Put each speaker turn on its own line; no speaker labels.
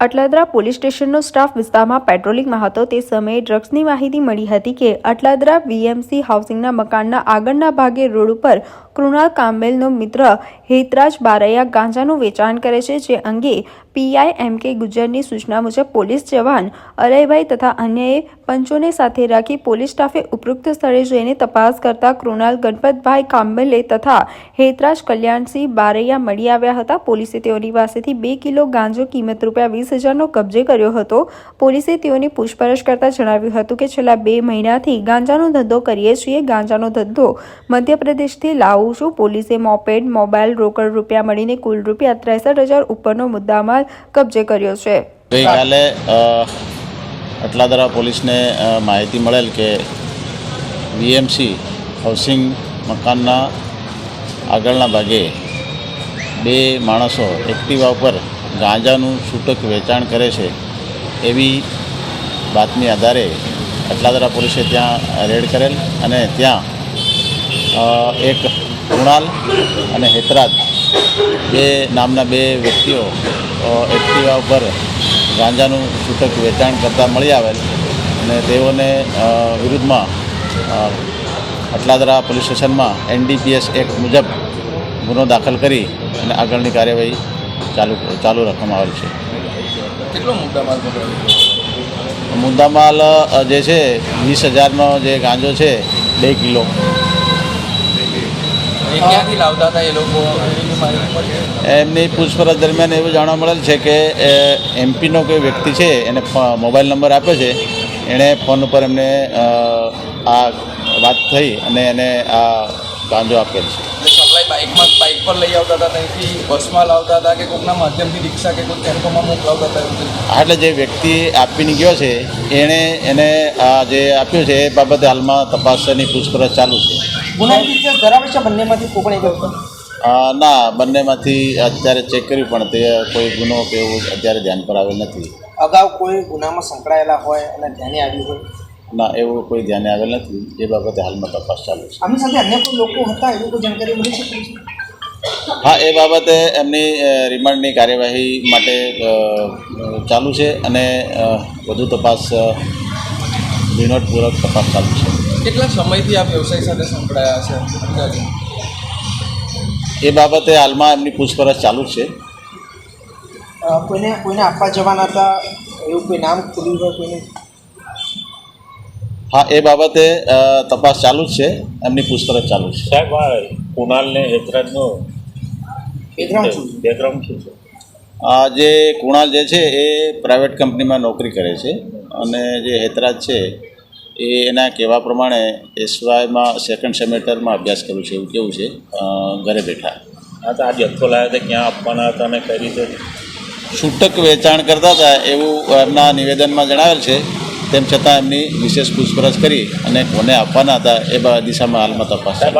Atladara police સ્ટેશનનો staff વિસ્તારમાં પેટ્રોલિંગમાં હતો તે સમયે ડ્રગ્સની માહિતી મળી હતી કે અટલાદરા વીએમસી હાઉસિંગના મકાનના આગળના ભાગે રોડ ઉપર કૃણાલ કાંબેલનો મિત્ર હેતરાજ બારૈયા ગાંજાનું વેચાણ કરે છે, જે અંગે પીઆઈ એમ કે ગુજરની સૂચના મુજબ પોલીસ જવાન અરયભાઈ તથા અન્યએ પંચોને સાથે રાખી પોલીસ સ્ટાફે ઉપરોક્ત સ્થળે જઈને તપાસ કરતા કૃણાલ ગણપતભાઈ કાંબેલે તથા હેતરાજ કલ્યાણસિંહ બારૈયા મળી આવ્યા હતા. પોલીસે તેઓની પાસેથી બે કિલો ગાંજો કિંમત રૂપિયા વીસ હજારનો કબજે કર્યો હતો. પોલીસે તેઓની પૂછપરછ કરતા જણાવ્યું હતું કે છેલ્લા બે મહિનાથી ગાંજાનો ધંધો કરીએ છીએ. ગાંજાનો ધંધો મધ્યપ્રદેશથી લાવું છું, પોલીસે મોપેડ, મોબાઈલ, રોકડ રૂપિયા મળીને કુલ રૂપિયા ત્રેસઠ હજાર ઉપરનો મુદ્દામાલ કબજે કર્યો છે.
ગઈકાલે અટલાદરા પોલીસને માહિતી મળેલ કે વીએમસી હાઉસિંગ મકાનના આગળના ભાગે બે માણસો એક્ટિવા ઉપર ગાંજાનું છૂટક વેચાણ કરે છે એવી બાતમી આધારે અટલાદરા પોલીસે ત્યાં રેડ કરેલ અને ત્યાં એક કૃણાલ અને હેતરાજ બે નામના બે વ્યક્તિઓ એક્ટિવા ઉપર ગાંજાનું છૂટક વેચાણ કરતા મળી આવેલ અને તેઓને વિરુદ્ધમાં અટલાદરા પોલીસ સ્ટેશનમાં એનડીપીએસ એક્ટ મુજબ ગુનો દાખલ કરી અને આગળની કાર્યવાહી ચાલુ ચાલુ રાખવામાં આવેલ છે.
કેટલો મુદ્દામાલ
મુદ્દામાલ જે છે વીસ હજારનો જે ગાંજો છે બે કિલો.
ક્યાંથી લાવતા હતા એ લોકો? એની માહિતી મળી
એમની પૂછપરછ દરમિયાન એવું જાણવા મળેલ છે કે એ, એમપીનો કોઈ વ્યક્તિ છે એને મોબાઈલ નંબર આપ્યો છે એણે ફોન ઉપર એમને આ વાત થઈ અને એને આ ગાંજો આપેલ છે.
સપ્લાય બાઇકમાં બાઇક પર લઈ આવતા હતા ત્યાંથી બસમાં લાવતા હતા કે કોઈકના માધ્યમથી રિક્ષા કે કોઈ ટેમ્પોમાં મોકલાવતા હતા એવું કંઈ?
એટલે જે વ્યક્તિ આપીને ગયો છે એણે એને આ જે આપ્યું છે એ બાબતે હાલમાં તપાસની પૂછપરછ ચાલુ છે.
ગુનાહિત ધરાવે છે બંનેમાંથી? કોઈ પણ
ના બંનેમાંથી અત્યારે ચેક કર્યું પણ તે કોઈ ગુનો કે એવું અત્યારે ધ્યાન પર આવેલ નથી.
અગાઉ કોઈ ગુનામાં સંકળાયેલા હોય અને ધ્યાને આવ્યું હોય?
ના એવું કોઈ ધ્યાને આવેલ નથી. એ બાબતે હાલમાં તપાસ ચાલુ છે.
આમની સાથે અન્ય કોઈ લોકો હતા? એવી કોઈ જાણકારી મળી છે? પોલીસને?
હા એ બાબતે એમની રિમાન્ડની કાર્યવાહી માટે ચાલુ છે અને વધુ તપાસ ઝીણવટપૂર્વક તપાસ ચાલુ છે.
કેટલા સમયથી આ વ્યવસાય સાથે સંકળાયા છે?
એ બાબતે હાલમાં એમની પૂછપરછ ચાલુ છે.
કોઈને કોઈને આપવા જવાના હતા? એવું કોઈ નામ ખુલ્યું હોય કોઈને?
હા એ બાબતે તપાસ ચાલુ જ છે. એમની પૂછપરછ ચાલુ છે.
સાહેબ આ કુણાલને હેતરાજનો
બેકગ્રાઉન્ડ શું
છે?
આ જે કુણાલ જે છે એ પ્રાઇવેટ કંપનીમાં નોકરી કરે છે. અને જે હેતરાજ છે એ એના કહેવા પ્રમાણે એસવાયમાં સેકન્ડ સેમેસ્ટરમાં અભ્યાસ કરું છે. એવું કેવું છે? ઘરે બેઠા.
હા તો આ જથ્થો લાવ્યા હતા ક્યાં આપવાના હતા અને કઈ રીતે?
છૂટક વેચાણ કરતા હતા એવું એમના નિવેદનમાં જણાવેલ છે. તેમ છતાં એમની વિશેષ પૂછપરછ કરી અને કોને આપવાના હતા એ દિશામાં હાલમાં તપાસ.